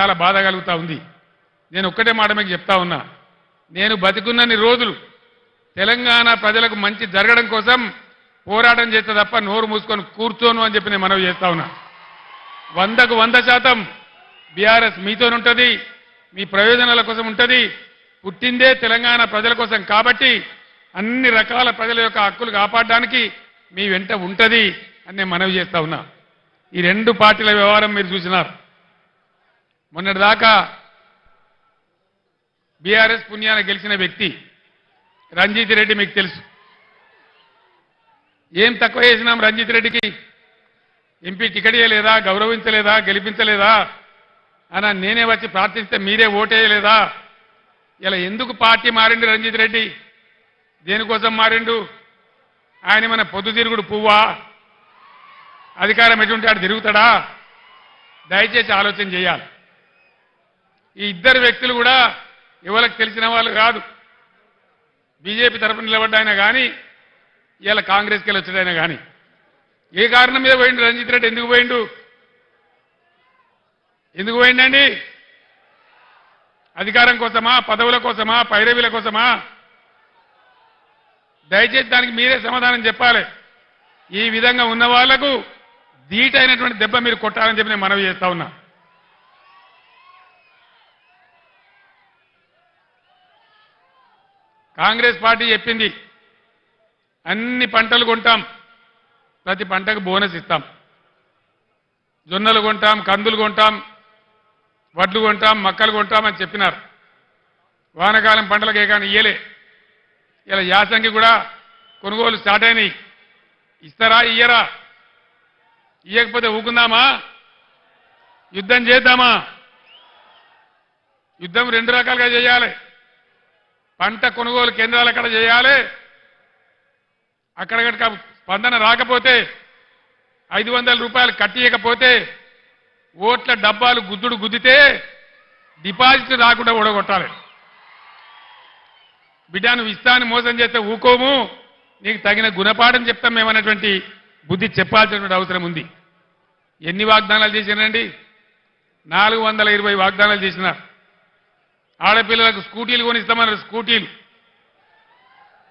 చాలా బాధ కలుగుతూ ఉంది. నేను ఒక్కటే మాట మీకు చెప్తా ఉన్నా. నేను బతికున్నన్ని రోజులు తెలంగాణ ప్రజలకు మంచి జరగడం కోసం పోరాటం చేస్తే తప్ప నోరు మూసుకొని కూర్చోను అని చెప్పి నేను మనవి చేస్తా ఉన్నా. వందకు వంద శాతం బీఆర్ఎస్ మీతోనుంటుంది మీ ప్రయోజనాల కోసం ఉంటుంది పుట్టిందే తెలంగాణ ప్రజల కోసం కాబట్టి అన్ని రకాల ప్రజల యొక్క హక్కులు కాపాడడానికి మీ వెంట ఉంటది అని నేను మనవి చేస్తా ఉన్నా. ఈ రెండు పార్టీల వ్యవహారం మీరు చూసినారు. మొన్నటిదాకా బీఆర్ఎస్ పుణ్యాన గెలిచిన వ్యక్తి రంజిత్ రెడ్డి మీకు తెలుసు. ఏం తక్కువ చేసినాం రంజిత్ రెడ్డికి? ఎంపీ టికెట్ ఇవ్వలేదా గౌరవించలేదా? గెలిపించలేదా? అని నేనే వచ్చి ప్రార్థిస్తే మీరే ఓటేయలేదా? ఇలా ఎందుకు పార్టీ మారిండు రంజిత్ రెడ్డి? దేనికోసం మారిండు? ఆయన మన పొద్దుతిరుగుడు పువ్వా? అధికారం ఎటువంటి ఆడు తిరుగుతాడా? దయచేసి ఆలోచన చేయాలి. ఈ ఇద్దరు వ్యక్తులు కూడా ఎవరికి తెలిసిన వాళ్ళు కాదు. బీజేపీ తరఫున నిలబడ్డాయినా కానీ ఇవాళ కాంగ్రెస్కి వెళ్ళి వచ్చాడైనా కానీ ఏ కారణం మీద పోయిండు రంజిత్ రెడ్డి? ఎందుకు పోయిండు? ఎందుకు పోయిండండి అధికారం కోసమా? పదవుల కోసమా? పైరవీల కోసమా? దయచేసి దానికి మీరే సమాధానం చెప్పాలి. ఈ విధంగా ఉన్న వాళ్ళకు ధీటైనటువంటి దెబ్బ మీరు కొట్టాలని చెప్పి నేను మనవి చేస్తా ఉన్నా. కాంగ్రెస్ పార్టీ చెప్పింది అన్ని పంటలు కొంటాం ప్రతి పంటకు బోనస్ ఇస్తాం. జొన్నలు కొంటాం కందులు కొంటాం వడ్లు కొంటాం మక్కలు కొంటాం అని చెప్పినారు. వానకాలం పంటలకే కానీ ఇయ్యలే. ఇలా యాసంగి కూడా కొనుగోలు స్టార్ట్ అయినాయి. ఇస్తారా ఇయ్యరా? ఇయ్యకపోతే ఊకుందామా? యుద్ధం చేద్దామా? యుద్ధం రెండు రకాలుగా చేయాలి. పంట కొనుగోలు కేంద్రాలు అక్కడ చేయాలి? అక్కడ కనుక స్పందన రాకపోతే ఐదు వందల రూపాయలు కట్టియకపోతే ఓట్ల డబ్బాలు గుద్దుడు గుద్దితే డిపాజిట్ రాకుండా ఓడగొట్టాలి బిడ్డ నువ్వు ఇస్తాను మోసం చేస్తే ఊకోము నీకు తగిన గుణపాఠం చెప్తాం మేమన్నటువంటి బుద్ధి చెప్పాల్సినటువంటి అవసరం ఉంది. ఎన్ని వాగ్దానాలు చేసినండి నాలుగు వందల ఇరవై వాగ్దానాలు చేసినారు. ఆడపిల్లలకు స్కూటీలు కొనిస్తామన్నారు. స్కూటీలు.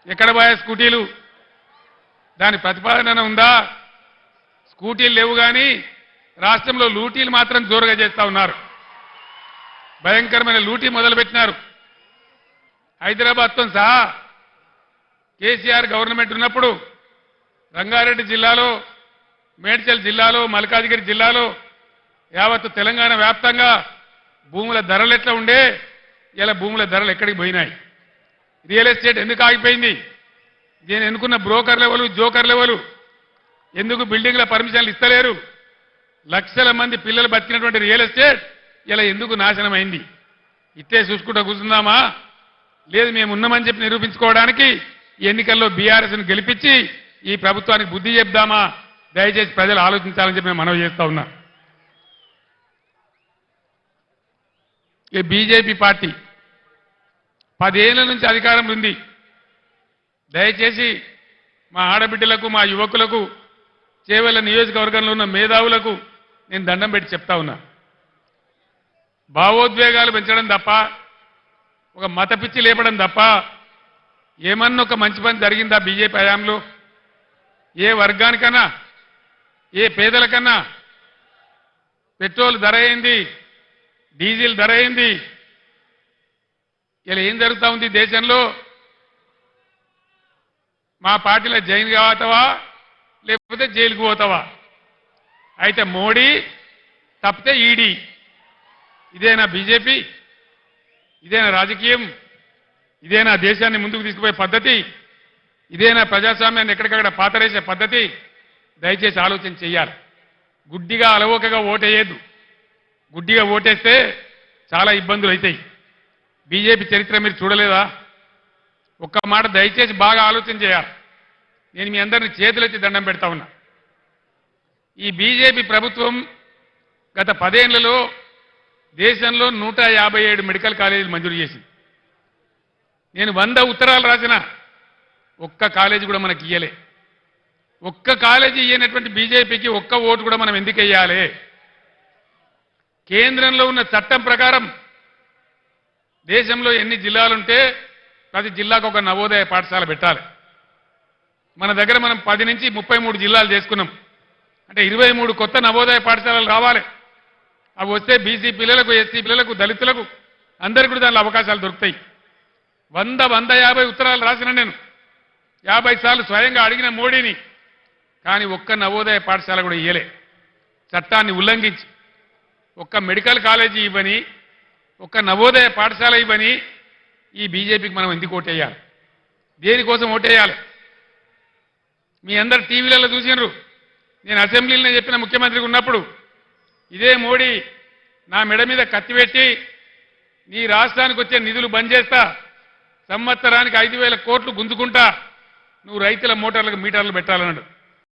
ఎక్కడ పోయా స్కూటీలు? దాని ప్రతిపాదన ఉందా? స్కూటీలు లేవు కానీ రాష్ట్రంలో లూటీలు మాత్రం జోరుగా చేస్తా ఉన్నారు. భయంకరమైన లూటీ మొదలుపెట్టినారు. హైదరాబాద్తో సహా కేసీఆర్ గవర్నమెంట్ ఉన్నప్పుడు రంగారెడ్డి జిల్లాలో మేడ్చల్ జిల్లాలో మల్కాజిగిరి జిల్లాలో యావత్ తెలంగాణ వ్యాప్తంగా భూముల ధరలు ఎట్లా ఉండే ఇలా భూముల ధరలు ఎక్కడికి పోయినాయి? రియల్ ఎస్టేట్ ఎందుకు ఆగిపోయింది? దీని ఎన్నుకున్న బ్రోకర్ లెవెలు జోకర్ లెవెలు ఎందుకు బిల్డింగ్ల పర్మిషన్లు ఇస్తలేరు? లక్షల మంది పిల్లలు బతికినటువంటి రియల్ ఎస్టేట్ ఇలా ఎందుకు నాశనం అయింది ఇట్టే చూసుకుంటూ కూర్చుందామా? లేదు మేము ఉన్నామని చెప్పి నిరూపించుకోవడానికి ఈ ఎన్నికల్లో బీఆర్ఎస్ను గెలిపించి ఈ ప్రభుత్వానికి బుద్ధి చెప్దామా? దయచేసి ప్రజలు ఆలోచించాలని చెప్పి మేము మనవి చేస్తా ఉన్నా. ఈ బీజేపీ పార్టీ పదేళ్ళ నుంచి అధికారంలో ఉంది. దయచేసి మా ఆడబిడ్డలకు మా యువకులకు చేవల నియోజకవర్గంలో ఉన్న మేధావులకు నేను దండం పెట్టి చెప్తా ఉన్నా. భావోద్వేగాలు పెంచడం తప్ప ఒక మత పిచ్చి లేపడం తప్ప ఏమన్నా ఒక మంచి పని జరిగిందా బీజేపీ హయాంలో? ఏ వర్గానికన్నా ఏ పేదలకన్నా పెట్రోల్ ధర అయింది డీజిల్ ధర అయింది ఇలా ఏం జరుగుతూ ఉంది దేశంలో? మా పార్టీలో జైన్ కావతావా లేకపోతే జైలుకు పోతావా? అయితే మోడీ తప్పితే ఈడీ. ఇదేనా బీజేపీ? ఇదేనా రాజకీయం? ఇదేనా దేశాన్ని ముందుకు తీసుకుపోయే పద్ధతి? ఇదేనా ప్రజాస్వామ్యాన్ని ఎక్కడికక్కడ పాతరేసే పద్ధతి? దయచేసి ఆలోచన చెయ్యాలి. గుడ్డిగా అలవోకగా ఓటేయద్దు. గుడ్డిగా ఓటేస్తే చాలా ఇబ్బందులు అవుతాయి బీజేపీ చరిత్ర మీరు చూడలేదా? ఒక్క మాట దయచేసి బాగా ఆలోచన చేయాలి. నేను మీ అందరిని చేతులెత్తి దండం పెడతా ఉన్నా. ఈ బీజేపీ ప్రభుత్వం గత పదేళ్ళలో దేశంలో నూట యాభై ఏడు మెడికల్ కాలేజీలు మంజూరు చేసింది. నేను వంద ఉత్తరాలు రాసిన ఒక్క కాలేజీ కూడా మనకి ఇయ్యలే. ఒక్క కాలేజీ ఇయ్యనటువంటి బీజేపీకి ఒక్క ఓటు కూడా మనం ఎందుకు వేయాలి కేంద్రంలో ఉన్న చట్టం ప్రకారం దేశంలో ఎన్ని జిల్లాలుంటే ప్రతి జిల్లాకు ఒక నవోదయ పాఠశాల పెట్టాలి. మన దగ్గర మనం పది నుంచి ముప్పై మూడు జిల్లాలు చేసుకున్నాం. అంటే ఇరవై మూడు కొత్త నవోదయ పాఠశాలలు రావాలి. అవి వస్తే బీసీ పిల్లలకు ఎస్సీ పిల్లలకు దళితులకు అందరికీ కూడా దానిలో అవకాశాలు దొరుకుతాయి. వంద వంద యాభై ఉత్తరాలు రాసిన నేను. యాభై సార్లు స్వయంగా అడిగిన మోడీని. కానీ ఒక్క నవోదయ పాఠశాల కూడా ఇయ్యలే. చట్టాన్ని ఉల్లంఘించి ఒక్క మెడికల్ కాలేజీ ఇవ్వని ఒక్క నవోదయ పాఠశాల ఇవ్వని ఈ బీజేపీకి మనం ఎందుకు ఓటేయాలి? దేనికోసం ఓటేయాలి? మీ అందరు టీవీలలో చూసినారు. నేను అసెంబ్లీలో చెప్పిన ముఖ్యమంత్రికి ఉన్నప్పుడు ఇదే మోడీ నా మెడ మీద కత్తిపెట్టి నీ రాష్ట్రానికి వచ్చే నిధులు బంద్ చేస్తా. సంవత్సరానికి ఐదు వేల కోట్లు గుంజుకుంటా. నువ్వు రైతుల మోటార్లకు మీటర్లు పెట్టాలన్నాడు.